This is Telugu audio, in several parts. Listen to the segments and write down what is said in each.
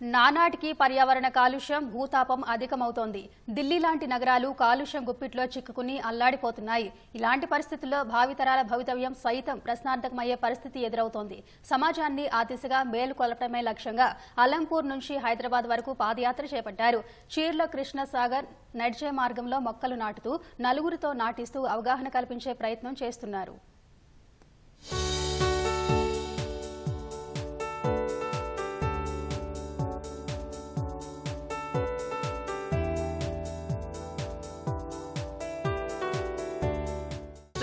నానాటికి పర్యావరణ కాలుష్యం భూతాపం అధికమవుతోంది. ఢిల్లీ లాంటి నగరాలు కాలుష్యం గుప్పిట్లో చిక్కుకుని అల్లాడిపోతున్నాయి. ఇలాంటి పరిస్థితుల్లో భావితరాల భవితవ్యం సైతం ప్రశ్నార్థకమయ్యే పరిస్థితి ఎదురవుతోంది. సమాజాన్ని ఆ దిశగా మేలుకొలపడమే లక్ష్యంగా అలంపూర్ నుంచి హైదరాబాద్ వరకు పాదయాత్ర చేపట్టారు. చీర్ల కృష్ణసాగర్ నడిచే మార్గంలో మొక్కలు నాటుతూ నలుగురితో నాటిస్తూ అవగాహన కల్పించే ప్రయత్నం చేస్తున్నారు.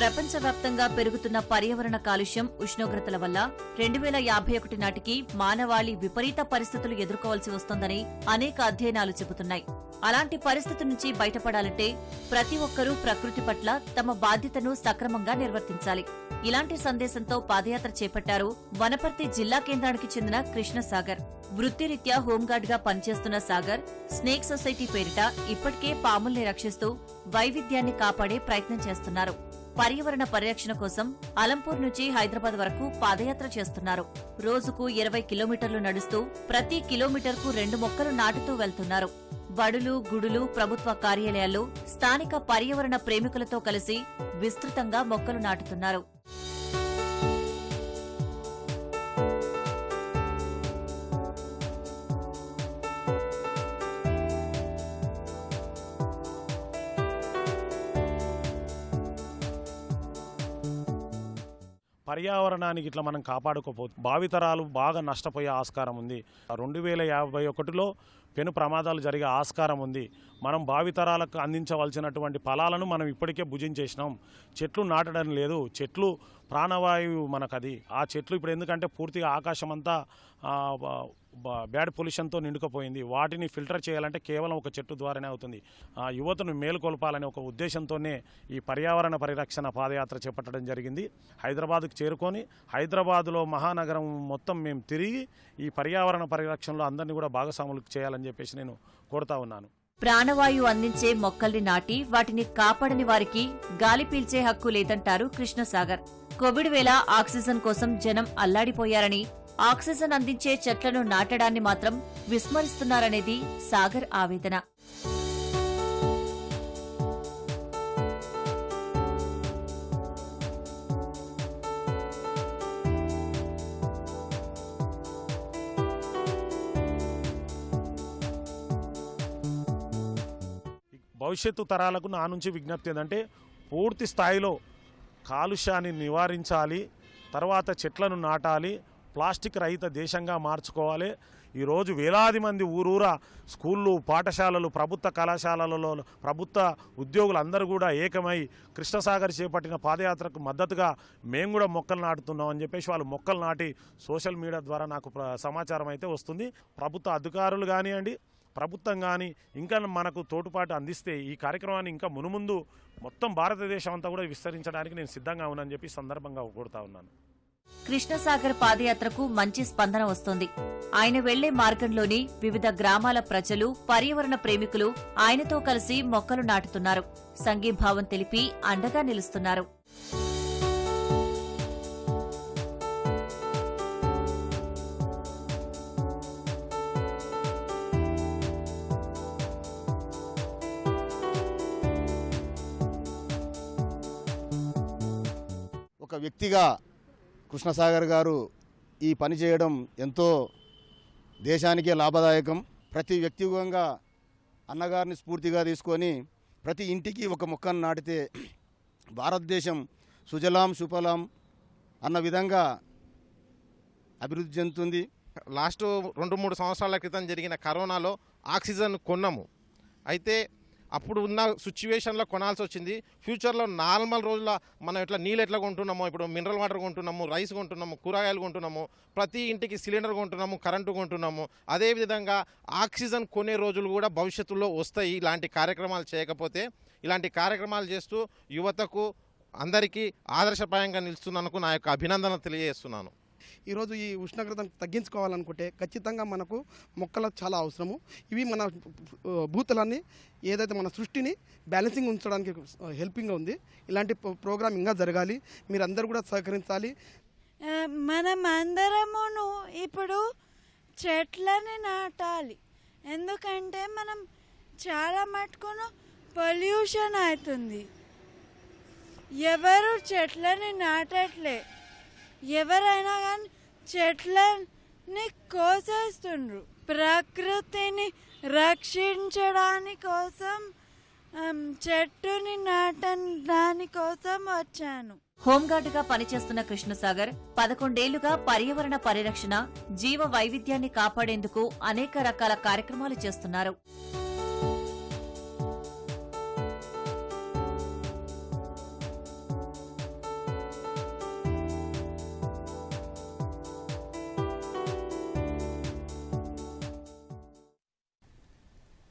ప్రపంచవ్యాప్తంగా పెరుగుతున్న పర్యావరణ కాలుష్యం ఉష్ణోగ్రతల వల్ల రెండు వేల యాభై ఒకటి నాటికి మానవాళి విపరీత పరిస్థితులు ఎదుర్కోవాల్సి వస్తోందని అనేక అధ్యయనాలు చెబుతున్నాయి. అలాంటి పరిస్థితి నుంచి బయటపడాలంటే ప్రతి ఒక్కరూ ప్రకృతి పట్ల తమ బాధ్యతను సక్రమంగా నిర్వర్తించాలి. ఇలాంటి సందేశంతో పాదయాత్ర చేపట్టారు వనపర్తి జిల్లా కేంద్రానికి చెందిన కృష్ణసాగర్. వృత్తిరీత్యా హోంగార్డ్గా పనిచేస్తున్న సాగర్ స్నేక్ సొసైటీ పేరిట ఇప్పటికే పాముల్ని రక్షిస్తూ వైవిధ్యాన్ని కాపాడే ప్రయత్నం చేస్తున్నారు. పర్యావరణ పరిరక్షణ కోసం అలంపూర్ నుంచి హైదరాబాద్ వరకు పాదయాత్ర చేస్తున్నారు. రోజుకు ఇరవై కిలోమీటర్లు నడుస్తూ ప్రతి కిలోమీటర్కు రెండు మొక్కలు నాటుతూ వెళ్తున్నారు. బడులు గుడులు ప్రభుత్వ కార్యాలయాల్లో స్థానిక పర్యావరణ ప్రేమికులతో కలిసి విస్తృతంగా మొక్కలు నాటుతున్నారు. పర్యావరణానికి ఇట్లా మనం కాపాడుకోపోతే భావితరాలు బాగా నష్టపోయే ఆస్కారం ఉంది. రెండు వేల యాభై ఒకటిలో పెను ప్రమాదాలు జరిగే ఆస్కారం ఉంది. మనం భావితరాలకు అందించవలసినటువంటి ఫలాలను మనం ఇప్పటికే భుజించేసినాం. చెట్లు నాటడం లేదు. చెట్లు ప్రాణవాయువు మనకు అది ఆ చెట్లు ఇప్పుడు ఎందుకంటే పూర్తిగా ఆకాశం అంతా బ్యాడ్ పొల్యూషన్తో నిండుకుపోయింది. వాటిని ఫిల్టర్ చేయాలంటే కేవలం ఒక చెట్టు ద్వారానే అవుతుంది. ఆ యువతను మేలుకొల్పాలనే ఒక ఉద్దేశంతోనే ఈ పర్యావరణ పరిరక్షణ పాదయాత్ర చేపట్టడం జరిగింది. హైదరాబాద్కు చేరుకొని హైదరాబాదులో మహానగరం మొత్తం మేము తిరిగి ఈ పర్యావరణ పరిరక్షణలో అందరినీ కూడా భాగస్వాములు చేయాలని చెప్పేసి నేను కోరుతా ఉన్నాను. ప్రాణవాయువు అందించే మొక్కల్ని నాటి వాటిని కాపాడని వారికి గాలి పీల్చే హక్కు లేదంటారు కృష్ణసాగర్. కోవిడ్ వేళ ఆక్సిజన్ కోసం జనం అల్లాడిపోయారని ఆక్సిజన్ అందించే చెట్లను నాటడాన్ని మాత్రం విస్మరిస్తున్నారనేది సాగర్ ఆవేదన. భవిష్యత్తు తరాలకు నా నుంచి విజ్ఞప్తి ఏంటంటే పూర్తి స్థాయిలో కాలుష్యాన్ని నివారించాలి తర్వాత చెట్లను నాటాలి ప్లాస్టిక్ రహిత దేశంగా మార్చుకోవాలి. ఈరోజు వేలాది మంది ఊరూరా స్కూళ్ళు పాఠశాలలు ప్రభుత్వ కళాశాలలలో ప్రభుత్వ ఉద్యోగులందరూ కూడా ఏకమై కృష్ణసాగర్ చేపట్టిన పాదయాత్రకు మద్దతుగా మేము కూడా మొక్కలు నాటుతున్నాం అని చెప్పేసి వాళ్ళు మొక్కలు నాటి సోషల్ మీడియా ద్వారా నాకు ప్ర- సమాచారం అయితే వస్తుంది. ప్రభుత్వ అధికారులు కానివ్వండి ప్రభుత్వం కానీ ఇంకా మనకు తోటుపాటు అందిస్తే ఈ కార్యక్రమాన్ని ఇంకా మునుముందు మొత్తం భారతదేశం అంతా కూడా విస్తరించడానికి నేను సిద్ధంగా ఉన్నానని చెప్పి సందర్భంగా కోరుతా ఉన్నాను. కృష్ణసాగర్ పాదయాత్రకు మంచి స్పందన వస్తోంది. ఆయన వెళ్ళే మార్గంలోని వివిధ గ్రామాల ప్రజలు పర్యావరణ ప్రేమికులు ఆయనతో కలిసి మొక్కలు నాటుతున్నారు. సంఘీభావం తెలిపి అండగా నిలుస్తున్నారు. ఒక వ్యక్తిగా కృష్ణసాగర్ గారు ఈ పని చేయడం ఎంతో దేశానికే లాభదాయకం. ప్రతి వ్యక్తిగతంగా అన్నగారిని స్ఫూర్తిగా తీసుకొని ప్రతి ఇంటికి ఒక మొక్కను నాటితే భారతదేశం సుజలాం సుఫలాం అన్న విధంగా అభివృద్ధి చెందుతుంది. లాస్ట్ రెండు మూడు సంవత్సరాల క్రితం జరిగిన కరోనాలో ఆక్సిజన్ కొన్నాము. అయితే అప్పుడు ఉన్న సిచ్యువేషన్లో కొనాల్సి వచ్చింది. ఫ్యూచర్లో నార్మల్ రోజుల మనం ఎట్లా నీళ్ళు ఎట్లా కొంటున్నామో ఇప్పుడు మినరల్ వాటర్ కొంటున్నాము రైస్ కొంటున్నాము కూరగాయలు కొంటున్నాము ప్రతి ఇంటికి సిలిండర్ కొంటున్నాము కరెంటు కొంటున్నాము. అదేవిధంగా ఆక్సిజన్ కొనే రోజులు కూడా భవిష్యత్తులో వస్తాయి. ఇలాంటి కార్యక్రమాలు చేయకపోతే ఇలాంటి కార్యక్రమాలు చేస్తూ యువతకు అందరికీ ఆదర్శప్రాయంగా నిలుస్తున్నందుకు నా యొక్క అభినందన తెలియజేస్తున్నాను. ఈరోజు ఈ ఉష్ణోగ్రతను తగ్గించుకోవాలనుకుంటే ఖచ్చితంగా మనకు మొక్కలు చాలా అవసరము. ఇవి మన ఆ, భూతలాన్ని ఏదైతే మన సృష్టిని బ్యాలెన్సింగ్ ఉంచడానికి హెల్పింగ్గా ఉంది. ఇలాంటి ప్రోగ్రామ్ ఇంకా జరగాలి. మీరందరూ కూడా సహకరించాలి. మనం అందరమును ఇప్పుడు చెట్లని నాటాలి. ఎందుకంటే మనం చాలా మటుకును పొల్యూషన్ అవుతుంది. ఎవరు చెట్లని నాటట్లే. ఎవరైనా కానీ చెట్లని కోసేస్తుండ్రు. ప్రకృతిని రక్షించడాని కోసం చెట్టుని నాటడానికి కోసం వచ్చాను. హోంగార్డుగా పనిచేస్తున్న కృష్ణసాగర్ పదకొండేళ్ళుగా పర్యావరణ పరిరక్షణ జీవ వైవిధ్యాన్ని కాపాడేందుకు అనేక రకాల కార్యక్రమాలు చేస్తున్నారు.